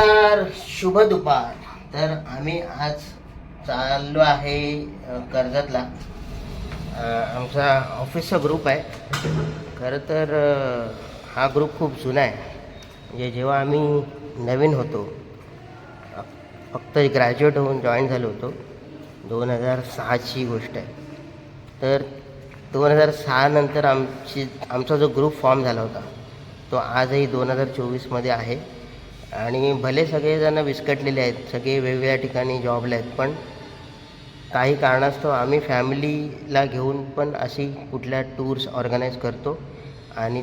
नमस्कार शुभ दुपार. तर आम्ही आज चाललो आहे कर्जतला. आमचा ऑफिसचा ग्रुप आहे. खरं तर हा ग्रुप खूप जुना आहे. म्हणजे जेव्हा आम्ही नवीन होतो फक्त ग्रॅज्युएट होऊन जॉईन झालो होतो दोन हजार सहाची गोष्ट आहे. तर दोन हजार सहानंतर आमची आमचा जो ग्रुप फॉर्म झाला होता तो आजही दोन हजार चोवीसमध्ये आहे. आणि भले सगळेजण विस्कटलेले आहेत सगळे वेगवेगळ्या ठिकाणी जॉबला आहेत पण काही कारणास्तव आम्ही फॅमिलीला घेऊन पण अशी कुठल्या टूर्स ऑर्गनाईज करतो आणि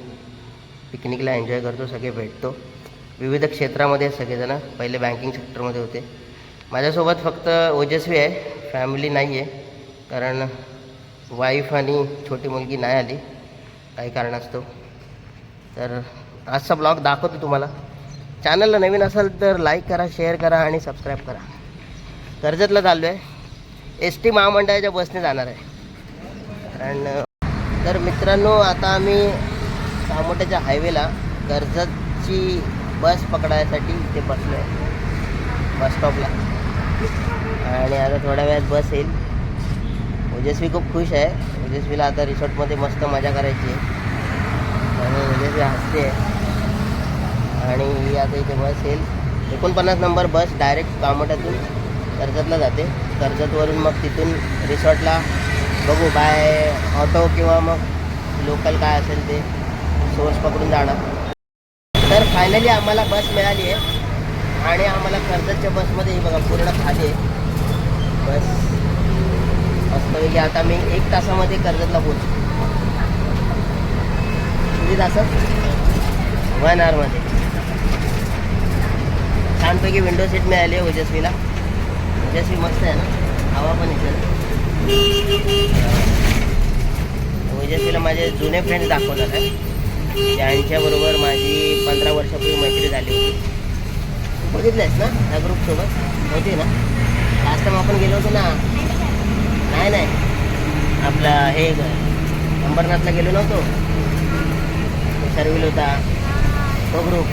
पिकनिकला एन्जॉय करतो सगळे भेटतो. विविध क्षेत्रामध्ये आहेत पहिले बँकिंग सेक्टरमध्ये होते. माझ्यासोबत फक्त ओजस्वी आहे फॅमिली नाही आहे कारण वाईफ आणि छोटी मुलगी नाही आली काही कारणास्तव. तर आजचा ब्लॉग दाखवतो तुम्हाला. चॅनलला नवीन असाल तर लाईक करा शेअर करा आणि सबस्क्राईब करा. कर्जतला चाललो आहे एस टी महामंडळाच्या बसने जाणार आहे. कारण तर मित्रांनो आता आम्ही सामोट्याच्या हायवेला कर्जतची बस पकडायसाठी इथे बसलो आहे बस स्टॉपला. आणि आता थोड्या वेळात बस येईल. ओजस्वी खूप खुश आहे. ओजस्वीला आता रिसॉर्टमध्ये मस्त मजा करायची आहे. आणि ओजस्वी हसते आहे. आणि ही आता इथे बस येईल. एकोणपन्नास नंबर बस डायरेक्ट कामटातून कर्जतला जाते. कर्जतवरून मग तिथून रिसॉर्टला बघू बाय ऑटो किंवा मग लोकल काय असेल ते सोर्स पकडून जाणार. तर फायनली आम्हाला बस मिळाली आहे. आणि आम्हाला कर्जतच्या बसमध्ये ही बघा पूर्ण खाली आहे. बस. मस्तपैकी आता मी एक तासामध्ये कर्जतला पोहोचू. किती तासात? वन आवरमध्ये छानपैकी विंडो सीट मिळाली आहे ओजस्वीला. ओजस्वी मस्त आहे ना? हवा पण येते ओजस्वीला माझे जुने फ्रेंड्स दाखवतात आहे. त्यांच्याबरोबर माझी पंधरा वर्षापूर्वी मैत्री झाली होती. बघितलंयस ना? त्या ग्रुपसोबत होती ना? लास्ट टाइम आपण गेलो होतो ना? नाही नाही. आपला हे अंबरनाथला गेलो नव्हतो. सर्विल होता. तो ग्रुप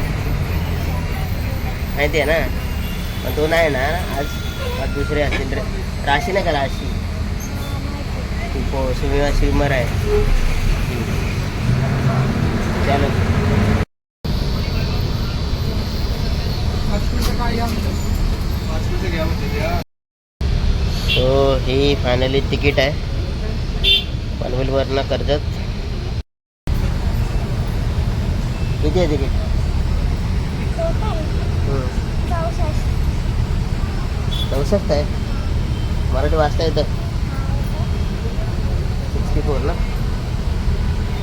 माहिती आहे ना? पण तो नाही ना, आज दुसरे असतील राशी नाही का राशी? ती पो स्विमिंग स्विमर आहे. चालो सो ही फायनली तिकीट आहे. पनवेलवरनं कर्जत. किती आहे तिकीट चौसष्ट आहे. मराठी वाचता येतं. सिक्स्टी फोर ना?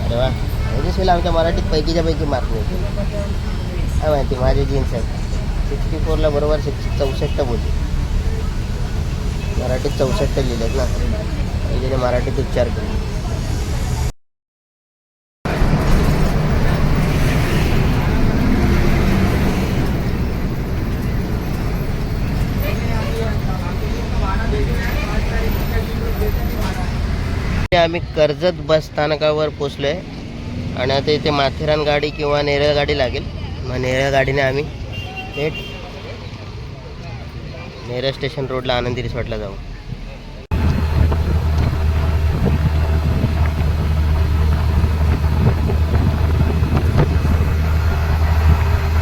अरे वा. तेजस्वीला आमच्या मराठीत पैकीच्या पैकी मार्क मिळते. काय माहिती माझे जीन्स आहेत. सिक्स्टी फोरला बरोबर सिक्स चौसष्ट बोलते मराठीत चौसष्ट लिहिलेत ना. पाहिजे मराठीत उच्चार केले. आम्ही कर्जत बस स्थानकावर पोचलो आहे आणि आता इथे माथेरान गाडी किंवा नेरळ गाडी लागेल. मग नेरळ गाडीने आम्ही थेट नेरळ स्टेशन रोडला आनंदी रिसॉर्टला जाऊ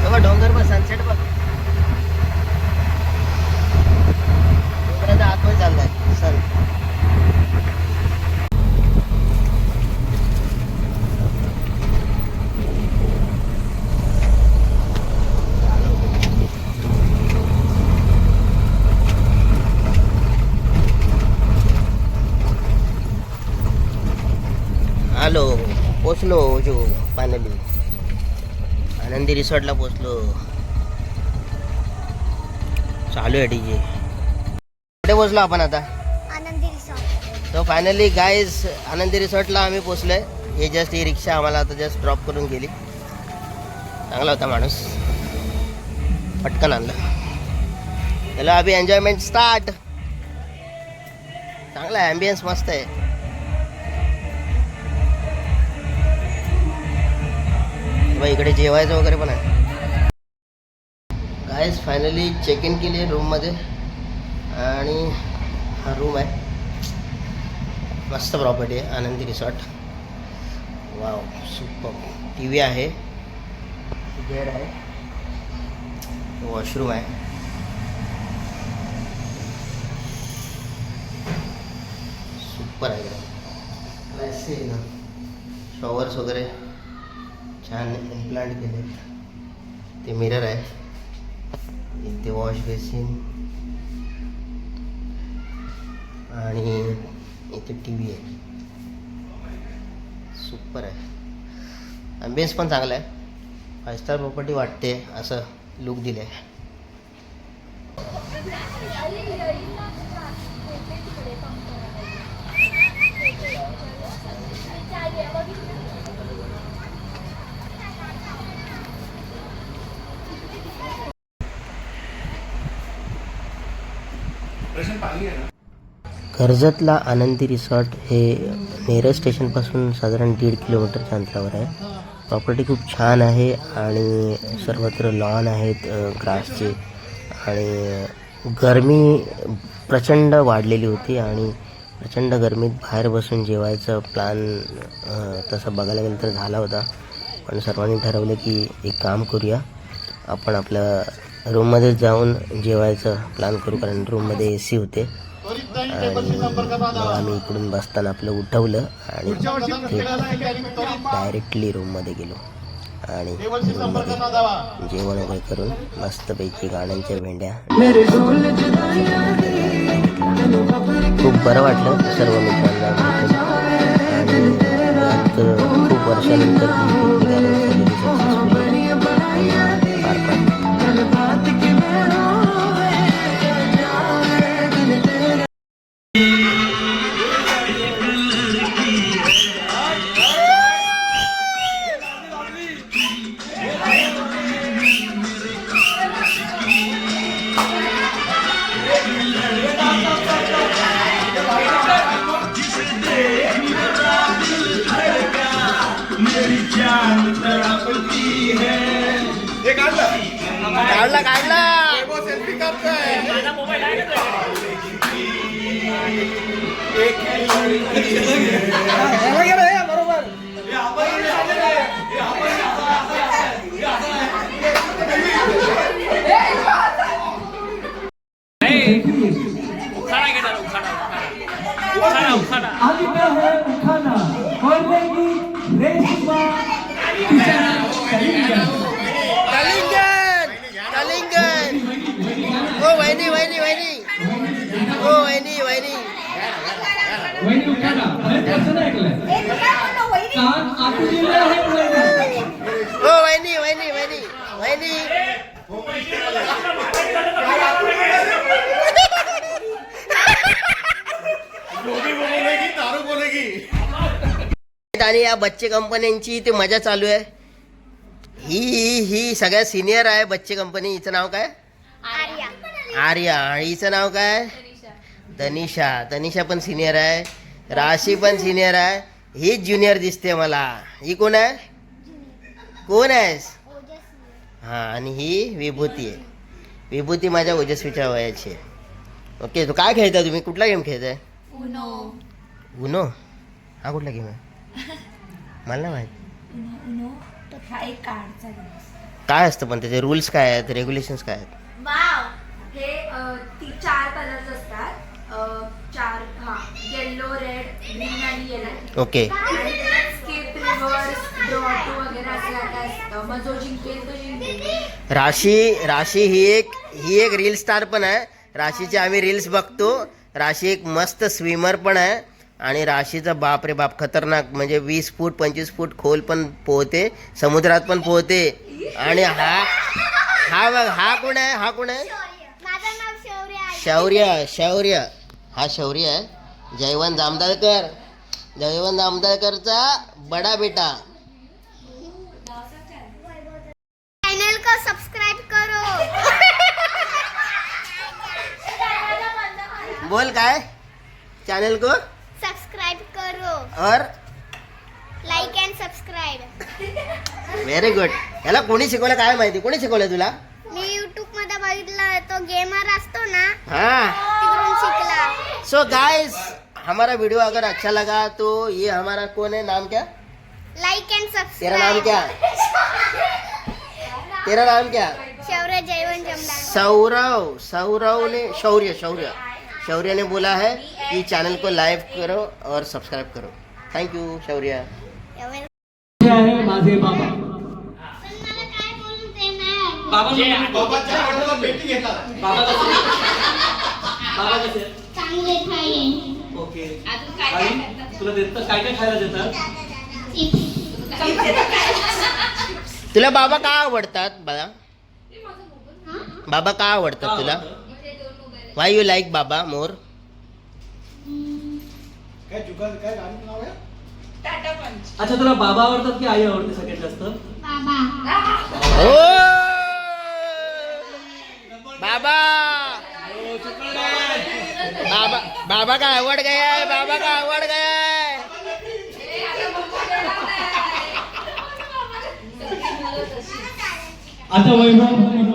बघा डोंगर बघ सनसेट बघ डोंगराच्या आतमध्ये चाललाय सन आलो पोचलो जो फायनली आनंदी रिसॉर्टला पोचलो. चालू आहे डीजे कुठे पोचलो आपण आता? आनंदी रिसॉर्ट. तो फायनली गाईज आनंदी रिसॉर्टला आम्ही पोचलोय. हे जस्ट ही रिक्षा आम्हाला आता जस्ट ड्रॉप करून गेली. चांगला होता माणूस. पटकन आणलं. चलो अभि एन्जॉयमेंट स्टार्ट चांगला आहे ॲम्बियन्स मस्त आहे. बघ, इकडे जेवायचं वगैरे पण आहे. काय फायनली चेक इन केली आहे रूममध्ये आणि हा रूम आहे. मस्त प्रॉपर्टी आहे Anandi resort wow super T V आहे. बेड आहे. वॉशरूम आहे. सुपर आहे. ना शॉवर्स वगैरे. छान इम्प्लांट केले. ते मिरर आहे. इथे वॉश बेसिन आणि इथे टी व्ही आहे. सुपर आहे. ॲम्बियन्स पण चांगला आहे. फाय स्टार प्रॉपर्टी वाटते असं लुक दिलं आहे कर्जतला आनंदी रिसॉर्ट हे नेरळ स्टेशनपासून साधारण दीड किलोमीटरच्या अंतरावर आहे. प्रॉपर्टी खूप छान आहे आणि सर्वत्र लॉन आहेत ग्रासचे आणि गरमी प्रचंड वाढलेली होती आणि प्रचंड गरमीत बाहेर बसून जेवायचं प्लॅन तसं बघायला गेलं तर झाला होता. पण सर्वांनी ठरवलं की एक काम करूया. आपण आपलं रूममध्ये जाऊन जेवायचं प्लॅन करू कारण रूममध्ये ए सी होते. आणि आम्ही इकडून बसताना आपलं उठवलं आणि डायरेक्टली रूममध्ये गेलो. आणि रूममध्ये जेवण वगैरे करून मस्तपैकी गाण्यांच्या भेंड्या. खूप बरं वाटलं सर्व मित्रांना. आणि खूप वर्षानंतर काढला काढला. उखाणा वहिनी उखाना अरे कसं नाही ऐकलंय. कान आहे वहिनी. ओ वहिनी वहिनी वहिनी वहिनी. आणि या बच्चे कंपन्यांची ते मजा चालू आहे. ही ही ही सगळ्यात सिनियर आहे बच्चे कंपनी. हिचं नाव काय? आर्या. हिचं नाव काय? तनिषा तनिषा पण सिनियर आहे. राशी पण सिनियर आहे. हीच ज्युनियर दिसते मला. ही कोण आहे? कोण आहेस हां आणि ही विभूती आहे. विभूती माझ्या ओजस्वीच्या वयाची आहे. ओके तो काय खेळता तुम्ही? कुठला गेम खेळताय? उनो. हा कुठला गेम आहे? मला माहीत. हा काय असतं पण त्याचे रूल्स काय आहेत? रेग्युलेशन्स काय आहेत? चार हा येल्लो रेड ग्रीन आणि येलो ओके आणि त्याच्यात स्किप रिव्हर्स ड्रॉ टू वगैरे असं काय असतं. मग जो जिंकेल तो जिंकेल. राशी राशी ही एक ही एक रील स्टार पण आहे. राशीचे आम्ही रील्स बघतो. राशी एक मस्त स्विमर पण आहे. आणि राशीचा बाप रे बाप खतरनाक. म्हणजे वीस फूट पंचवीस फूट खोल पण पोहते समुद्रात पण पोहते. आणि हा हा बघ हा कोण आहे? हा कोण आहे? माझं नाव शौर्य आहे. शौर्य शौर्य. हा शौर्य आहे. जयवंत जामदारकर जयवंत जामदारकरचा बडा बेटा. चैनल को सब्सक्राइब करो. बोल काय? चॅनल को? सब्सक्राइब करो. और? Like and subscribe very good याला कोणी शिकवलं काय माहिती? कोणी शिकवलं तुला? मी यूट्यूबमध्ये बघितलं. तो गेमर असतो ना. हाँ. सो गाइस हमारा वीडियो अगर अच्छा लगा तो ये हमारा कौन है नाम क्या लाईक अँड तेरा नाम क्या तेरा नाम क्या शौर्य सौरव सौरव ने शौर्य शौर्य शौर्य ने बोला है कि चैनल को लाइव करो और सब्सक्राइब करो थैंक यू शौर्य हे माझे बाबा पण मला काय बोलू दे ना बाबा बाबा बाबा कसे चांगले खाये ओके आणि तुला देतात? काय काय खायला देतात? तुला बाबा का आवडतात बाळा बाबा का आवडतात तुला? वाय यू लाईक बाबा मोर अच्छा तुला बाबा आवडतात की आई आवडते सगळ्यात जास्त? बाबा. बाबा बाबा का आवड गया है बाबा का आवड गया है। आता वैभव